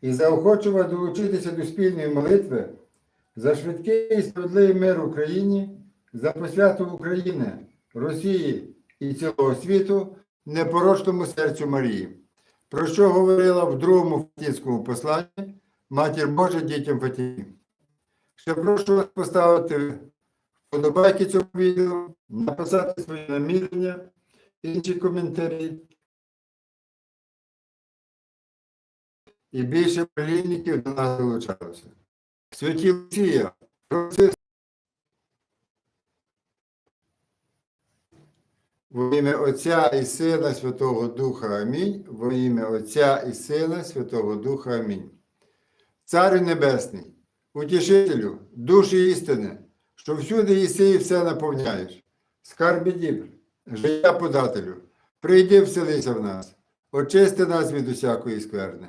і заохочував долучитися до спільної молитви за швидкий і справедливий мир в Україні, за посвяту України, Росії і цілого світу непорочному серцю Марії, про що говорила в другому Фатінському посланні Матір Божа дітям Фатії. Ще прошу вас поставити вподобайки цьому відео, написати свої намірення, інші коментарі. І більше плінників до нас долучалося. Святі Лусія, Франциск. Во ім'я Отця і Сина Святого Духа Амінь. Во ім'я Отця і Сина Святого Духа Амінь. Царю Небесний, утішителю, душі істини, що всюди єси і все наповняєш. Скарби дібр, життя подателю, прийди вселися в нас, очисти нас від усякої скверни.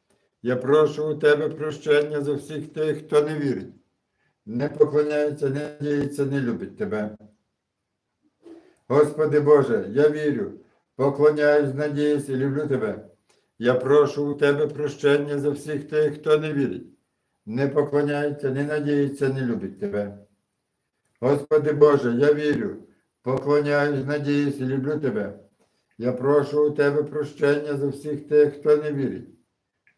Я прошу у Тебе прощення за всіх тих, хто не вірить, не поклоняється, не надіється, не любить Тебе. Господи Боже, я вірю, поклоняюсь, надіюсь і люблю Тебе. Я прошу у Тебе прощення за всіх тих, хто не вірить, не поклоняється, не надіється, не любить Тебе. Господи Боже, я вірю, поклоняюсь, надіюсь і люблю Тебе. Я прошу у Тебе прощення за всіх тих, хто не вірить,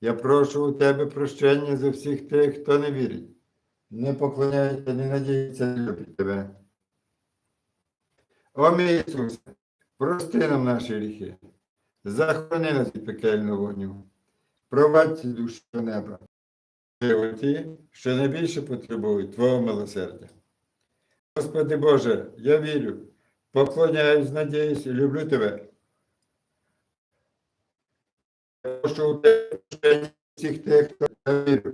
Я прошу у Тебе прощення за всіх тих, хто не вірить. Не поклоняється, не надіється, не любить Тебе. О мій Ісусе, прости нам наші гріхи, захорони нас від пекельного вогню, провадь ці душі до неба. Ті, що найбільше потребують Твого милосердя. Господи Боже, я вірю, поклоняюсь, надіюсь люблю Тебе. Прошу всіх тих, хто вірю.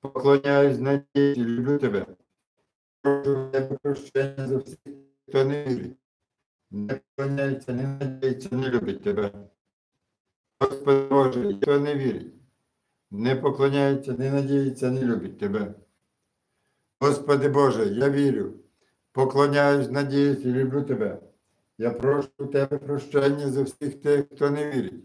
Поклоняюсь, надіюсь і люблю Тебе. Прошу Тебе прощення за всіх, хто не вірить. Не поклоняється, не надіється, не любить Тебе. Господи Боже, хто не вірить, не поклоняється, не надіється, не любить Тебе. Господи Боже, я вірю, поклоняюсь, надіюсь і люблю Тебе. Я прошу Тебе прощення за всіх тих, хто не вірить,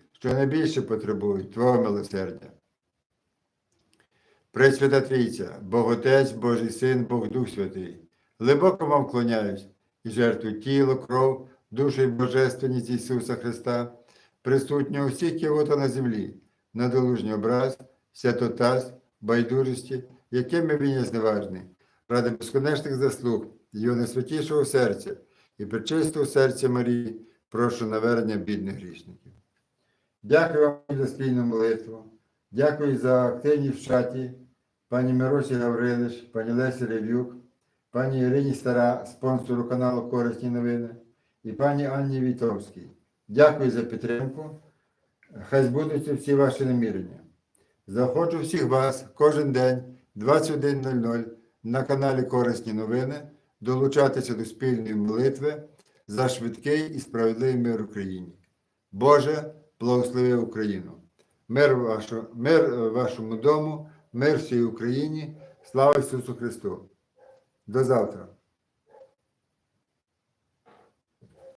що найбільше потребують Твого милосердя. Пресвята Трійця, Бог Отець, Божий Син, Бог Дух Святий, глибоко вам вклоняюсь і жертву тіло, кров, душу і божественність Ісуса Христа, присутнього всіх кіота на землі, надолужній образ, святотаз, байдужості, якими він є зневажний, ради безконечних заслуг Його найсвятішого серця і причистого серця Марії, прошу навернення бідних грішників. Дякую вам за спільну молитву. Дякую за активність в чаті, пані Миросі Гаврилиш, пані Лесі Левюк, пані Ірині Стара, спонсору каналу Корисні новини, і пані Анні Вітовській. Дякую за підтримку. Хай збудуться всі ваші намірення. Заходжу всіх вас кожен день 21.00 на каналі Корисні новини долучатися до спільної молитви за швидкий і справедливий мир Україні. Боже, благослови Україну! Мир, вашу, мир е, вашому дому, мир всій Україні, слава Ісусу Христу! До завтра!